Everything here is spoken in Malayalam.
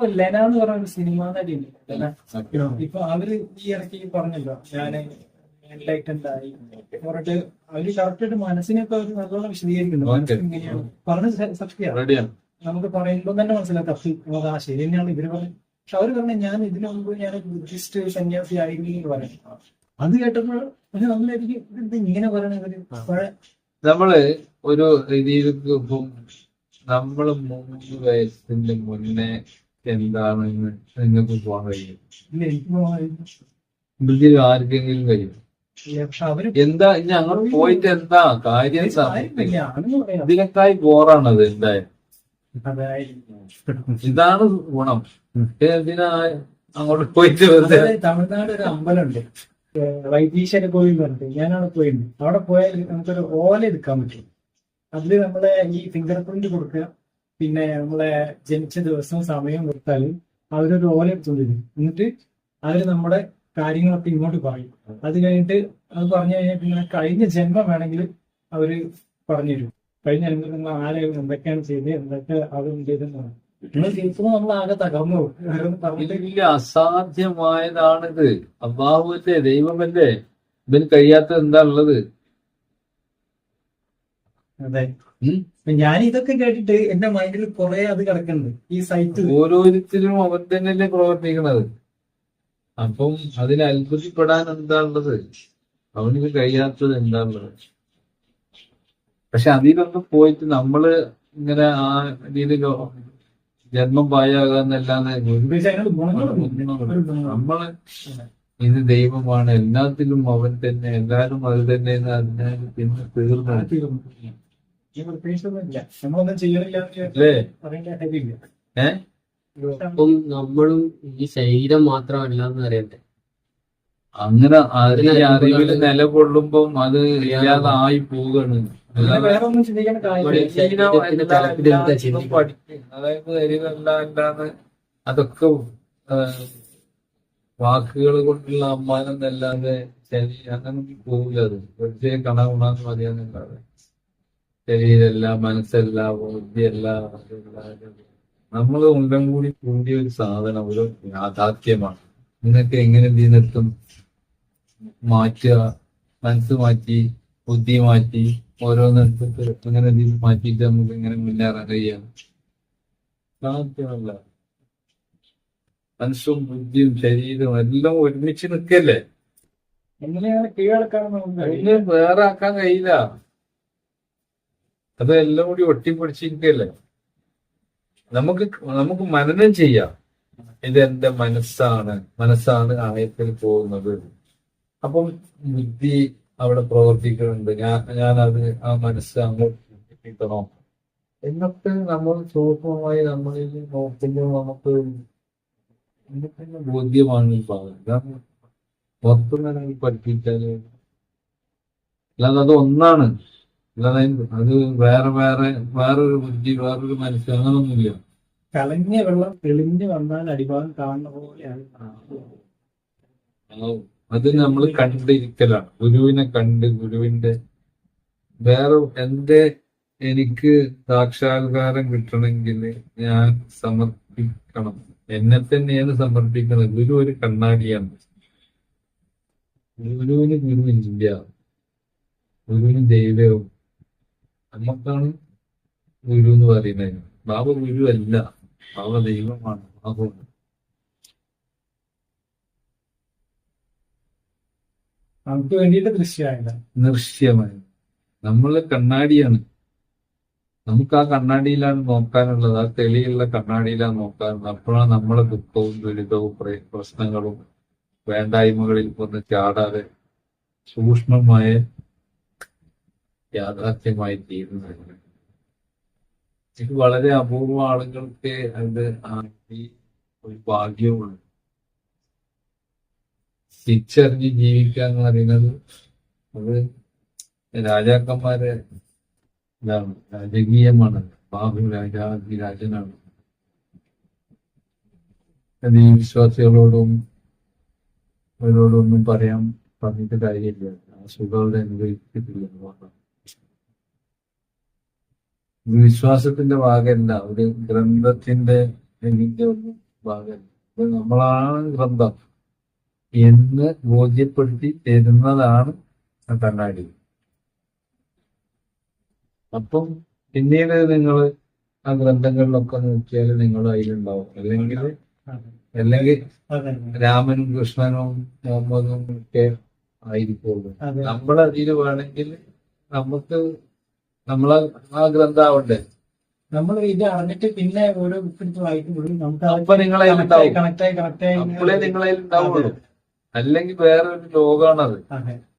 ഇപ്പൊ ലെന എന്ന് പറഞ്ഞ ഒരു സിനിമ നടിയുണ്ട്. ഇപ്പൊ അവർ ഈ ഇറക്കി പറഞ്ഞല്ലോ ഞാൻ എൻലൈറ്റൻഡ് ആയി പറഞ്ഞിട്ട് അവർ കറക്റ്റ് ആയിട്ട് മനസ്സിനൊക്കെ അവർ നല്ലോണം വിശദീകരിക്കുന്നുണ്ട്. റെഡിയാണ് നമുക്ക് പറയുമ്പോൾ തന്നെ മനസ്സിലാക്കാം ആ ശരി തന്നെയാണ്. ഇവർ പറഞ്ഞത് പക്ഷെ അവർ പറഞ്ഞു ഞാൻ ഇതിനു മുമ്പ് ഞാൻ ബുദ്ധിസ്റ്റ് സന്യാസി ആയിരുന്നു എന്ന് പറയുന്നത് അത് കേട്ടപ്പോൾ പക്ഷെ നമ്മളായിരിക്കും ഇത് ഇങ്ങനെ പറയണത് നമ്മൾ ഒരു രീതിയിൽ നമ്മൾ മൂന്ന് വയസ്സിന്റെ മുന്നേ എന്താണെന്ന് നിങ്ങൾക്ക് പോകാൻ കഴിയും. ആർക്കെങ്കിലും കഴിയും. എന്താ ഇനി അങ്ങോട്ട് പോയിട്ട് എന്താ കാര്യം ഇതിനേക്കായി ബോറാണത് എന്തായാലും. ഇതാണ് ഗുണം. എന്തിനാ അങ്ങോട്ട് പോയിട്ട് വെറുതെ? തമിഴ്നാട് ഒരു അമ്പലമുണ്ട്. വൈദീശ്വര വൈദ്യീശ്വര കോവിൽ പറഞ്ഞിട്ട് ഞാനവിടെ പോയിട്ടുണ്ട് അവിടെ പോയാൽ നമുക്കൊരു ഓല എടുക്കാൻ പറ്റും. അതിൽ നമ്മളെ ഈ ഫിംഗർ പ്രിന്റ് കൊടുക്കുക. പിന്നെ നമ്മളെ ജനിച്ച ദിവസം സമയം കൊടുത്താൽ അവരൊരു ഓല എടുത്തുകൊണ്ട് എന്നിട്ട് അവർ നമ്മുടെ കാര്യങ്ങളൊക്കെ ഇങ്ങോട്ട് പറയും. അത് കഴിഞ്ഞിട്ട് അത് പറഞ്ഞു കഴിഞ്ഞാൽ പിന്നെ കഴിഞ്ഞ ജന്മം വേണമെങ്കിൽ അവർ പറഞ്ഞു തരും. കഴിഞ്ഞ ജന്മത്തിൽ നിങ്ങൾ ആരെയും എന്തൊക്കെയാണ് ചെയ്തത് എന്തൊക്കെ അത് ചെയ്തെന്ന് പറയും നിങ്ങൾ കേൾക്കുമ്പോൾ നമ്മൾ ആകെ തകർന്നു അസാധ്യമായതാണിത്. അബ്ബാഹുവല്ലേ ദൈവമല്ലേ? ഇതിന് കഴിയാത്തത് എന്താ ഉള്ളത്? അതെ. ഞാൻ ഇതൊക്കെ കേട്ടിട്ട് എന്റെ മൈൻഡിൽ കുറെ അത് കിടക്കുന്നുണ്ട് ഈ സൈറ്റ് ഓരോരുത്തരും അവർ തന്നെയല്ലേ പ്രവർത്തിക്കുന്നത് അപ്പം അതിന് അത്ഭുതപ്പെടാൻ എന്താ ഉള്ളത്? അവനിക്ക് കഴിയാത്തത് എന്താ ഉള്ളത്? പക്ഷെ അതിലൊന്നും പോയിട്ട് നമ്മൾ ഇങ്ങനെ ആ രീതിയിൽ ജന്മം പായാകാന്നല്ലാതെ നമ്മൾ ഇത് ദൈവമാണ്. എല്ലാത്തിലും അവൻ തന്നെ. എല്ലാരും അത് തന്നെ അതിനെ പിന്നെ തീർന്നു. അപ്പം നമ്മളും ഈ ശരീരം മാത്രമല്ല എന്ന് അറിയട്ടെ. അങ്ങനെ അതിനെ അറിവിൽ. നിലകൊള്ളുമ്പം അത് ഇല്ലാതായി പോവുകയാണ്. അതായത് എരിവല്ല അതൊക്കെ വാക്കുകൾ കൊണ്ടുള്ള അമ്മാനം എന്നല്ലാതെ ശരി അങ്ങനെ പോകില്ല അത്. വെറുതെ ഉണാന്ന് പറയാന്നല്ലാതെ ശരീരമല്ല മനസ്സല്ല ബുദ്ധിയല്ല അതല്ല, നമ്മൾ ഉള്ളം കൂടി കൂടിയ ഒരു സാധനം ഒരു യാഥാർത്ഥ്യമാണ്. നിങ്ങൾക്ക് എങ്ങനെ എന്ത് ചെയ്യുന്നെത്തും മാറ്റുക മനസ്സ് മാറ്റി ബുദ്ധി മാറ്റി ഓരോന്നെടുത്തിട്ട് അങ്ങനെ എന്ത് ചെയ്ത് മാറ്റിയിട്ട് നമുക്ക് ഇങ്ങനെ മുന്നേറാൻ കഴിയാം സാധ്യമല്ല. മനസ്സും ബുദ്ധിയും ശരീരവും എല്ലാം ഒരുമിച്ച് നിൽക്കല്ലേ? എങ്ങനെയാണ് കീഴടക്കാൻ വേറെ ആക്കാൻ കഴിയില്ല. അത് എല്ലാം കൂടി ഒട്ടിപ്പിടിച്ചിരിക്കല്ലേ നമുക്ക് നമുക്ക് മനനം ചെയ്യാം. ഇതെന്റെ മനസ്സാണ്. മനസ്സാണ് ആയത്തിൽ പോകുന്നത്. അപ്പം ബുദ്ധി അവിടെ പ്രവർത്തിക്കുന്നുണ്ട്. ഞാൻ ഞാനത് ആ മനസ്സ് അങ്ങോട്ട് എത്തിക്കണോ എന്നൊക്കെ നമ്മൾ സൂക്ഷ്മമായി നമ്മളിൽ നോക്കുമ്പോൾ നമുക്ക് എന്തൊക്കെ ബോധ്യമാണ് ഈ ഭാഗം കാരണം പുറത്തുനിന്ന് പഠിപ്പിച്ചാൽ അല്ലാതെ അത് ഒന്നാണ് അല്ലാതെ അത് വേറെ വേറെ വേറൊരു ബുദ്ധി വേറൊരു മനസ്സ് അങ്ങനൊന്നുമില്ല. കലങ്ങിയ വെള്ളം തെളിഞ്ഞു വന്നാൽ അടിഭാഗം കാണുന്ന പോലെയാണ് അത് നമ്മൾ കണ്ടിരിക്കലാണ്. ഗുരുവിനെ കണ്ട് ഗുരുവിന്റെ വേറെ എന്റെ എനിക്ക് സാക്ഷാത്കാരം കിട്ടണമെങ്കിൽ ഞാൻ സമർപ്പിക്കണം. എന്നെ തന്നെയാണ് സമർപ്പിക്കുന്നത്. ഗുരു ഒരു കണ്ണാടിയാണ്. ഗുരുവിന് ഗുരുവില്ല. ഗുരുവിന് ദൈവവും. നമുക്കാണ് ഗുരു എന്ന് പറയുന്നത്. ബാബ ഗുരു അല്ല ബാബ ദൈവമാണ്. ബാബുണ്ട് നമുക്ക് വേണ്ടിയിട്ട് ദൃശ്യമായില്ല. ദൃശ്യമായി. നമ്മൾ കണ്ണാടിയാണ്. നമുക്ക് ആ കണ്ണാടിയിലാണ് നോക്കാനുള്ളത്. ആ തെളിയുള്ള കണ്ണാടിയിലാണ് നോക്കാനുള്ളത്. അപ്പോഴാണ് നമ്മളെ ദുഃഖവും ദുരിതവും പ്ര- പ്രശ്നങ്ങളും വേണ്ടായ്മകളിൽ ഒന്ന് ചാടാതെ സൂക്ഷ്മമായ യാഥാർത്ഥ്യമായി തീരുന്നത്. ഇത് വളരെ അപൂർവ ആളുകൾക്ക് അത് ഈ ഒരു ഭാഗ്യമുള്ളൂ തിരിച്ചറിഞ്ഞ് ജീവിക്കുക എന്ന് പറയുന്നത് അത് രാജാക്കന്മാരെ ഇതാണ് രാജകീയമാണ്. ബാബു രാജാതിരാജനാണ് അത് ഈ വിശ്വാസികളോടും അവരോടൊന്നും പറയാൻ പറഞ്ഞിട്ട് കാര്യമില്ല. ആ അനുഭവിച്ചിട്ടില്ല എന്ന് മാത്രം. വിശ്വാസത്തിന്റെ ഭാഗമല്ല ഒരു ഗ്രന്ഥത്തിന്റെ ഇതിന്റെ ഒന്നും ഭാഗമല്ല. നമ്മളാണ് ഗ്രന്ഥം എന്ന് ബോധ്യപ്പെടുത്തി തരുന്നതാണ് കണ്ണാടി അപ്പം പിന്നീട് നിങ്ങൾ ആ ഗ്രന്ഥങ്ങളിലൊക്കെ നോക്കിയാൽ നിങ്ങൾ അതിലുണ്ടാവും. അല്ലെങ്കിൽ അല്ലെങ്കിൽ രാമനും കൃഷ്ണനും മുഹമ്മദും ഒക്കെ ആയിരിക്കുള്ളൂ. നമ്മളതിൽ വേണമെങ്കിൽ നമുക്ക് നമ്മളെ ആ ഗ്രന്ഥാവുണ്ട്. നമ്മൾ ഇത് അറിഞ്ഞിട്ട് പിന്നെ ഓരോ ബുക്ക് എടുത്ത് വായിക്കുമ്പോഴും നമുക്ക് നിങ്ങളെ കണക്ട് ആയി കണക്ട് ആയി ഉണ്ടാവുള്ളൂ. അല്ലെങ്കിൽ വേറെ ഒരു ലോകമാണത് അതെ.